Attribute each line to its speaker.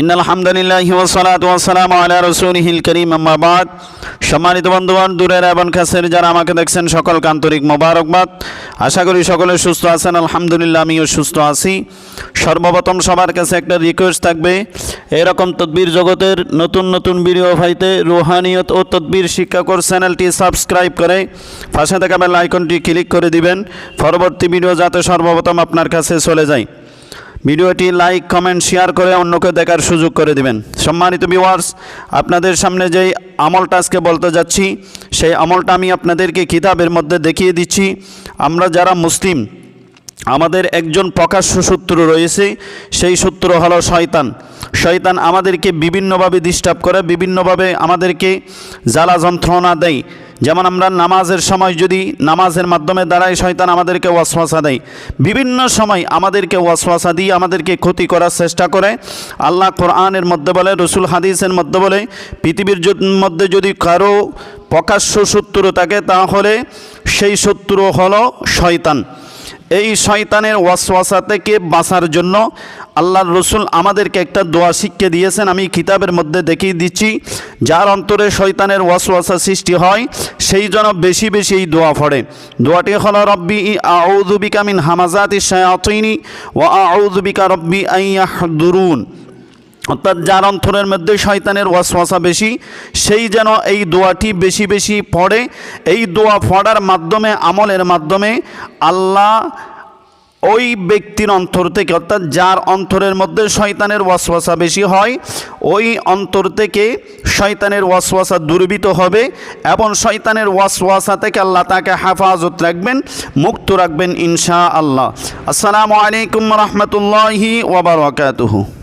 Speaker 1: In আলহামদুলিল্লাহ ওসালাত ওয়াসালাম আলা রসুলহিল করিম আম্মাবাদ সম্মানিত বন্ধুগণ দূরের এবং কাছের যারা আমাকে দেখছেন, সকলকে আন্তরিক মোবারকবাদ। আশা করি সকলে সুস্থ আছেন, আলহামদুলিল্লাহ, আমিও সুস্থ আছি। সর্বপ্রথম সবার কাছে একটা রিকোয়েস্ট থাকবে। এরকম তদবির জগতের নতুন নতুন ভিডিও ভাইতে রুহানিয়ত ও তদবির শিক্ষাকর চ্যানেলটি সাবস্ক্রাইব করে পাশে থাকা বেল আইকনটি ক্লিক করে দিবেন। পরবর্তী ভিডিও যাতে সর্বপ্রথম আপনার কাছে চলে যায়। ভিডিওটি লাইক, কমেন্ট, শেয়ার করে অন্যকে দেখার সুযোগ করে দিবেন। সম্মানিত ভিউয়ার্স আপনাদের সামনে যেই আমলটা আজকে বলতে যাচ্ছি, সেই আমলটা আমি আপনাদেরকে কিতাবের মধ্যে দেখিয়ে দিচ্ছি। আমরা যারা মুসলিম, আমাদের একজন প্রকাশ্য শত্রু রয়েছে, সেই শত্রু হলো শয়তান। শয়তান আমাদেরকে বিভিন্নভাবে ডিস্টার্ব করে, বিভিন্নভাবে আমাদেরকে জ্বালা যন্ত্রণা দেয়। যেমন আমরা নামাজের সময় যদি নামাজের মাধ্যমে দাঁড়াই, শয়তান আমাদেরকে ওয়াসওয়াসা দেয়। বিভিন্ন সময় আমাদেরকে ওয়াসওয়াসা দিয়ে আমাদেরকে ক্ষতি করার চেষ্টা করে। আল্লাহ কোরআনের মধ্যে বলে, রসুল হাদিসের মধ্যে বলে, পৃথিবীর মধ্যে যদি কারও প্রকাশ্য শত্রু থাকে, তাহলে সেই শত্রু হলো শয়তান। এই শয়তানের ওয়াসওয়াসা থেকে বাঁচার জন্য? আল্লাহর রসুল আমাদেরকে একটা দোয়া শিক্ষা দিয়েছেন, আমি কিতাবের মধ্যে দেখিয়ে দিচ্ছি। যার অন্তরে শয়তানের ওয়াসওয়াসা সৃষ্টি হয়, সেই জন্য বেশি বেশি এই দোয়া পড়ে। দোয়াটি হল, রব্বি ই আউযুবিকা মিন হামাজাতি শায়াতিনি ও আউদুবিকা রব্বি আইয়াহদুরুন অর্থাৎ যার অন্তরের মধ্যে শয়তানের ওয়াসওয়াসা বেশি, সেই যেন এই দোয়াটি বেশি বেশি পড়ে। এই দোয়া পড়ার মাধ্যমে, আমলের মাধ্যমে আল্লাহ ওই ব্যক্তির অন্তর থেকে, অর্থাৎ যার অন্তরের মধ্যে শয়তানের ওয়াসওয়াসা বেশি হয়, ওই অন্তর থেকে শয়তানের ওয়াসওয়াসা দুর্বৃত হবে এবং শয়তানের ওয়াসওয়াসা থেকে আল্লাহ তাকে হেফাজত রাখবেন, মুক্ত রাখবেন ইনশা আল্লাহ আসসালামু আলাইকুম রহমতুল্লাহি ওবরাকাতুহু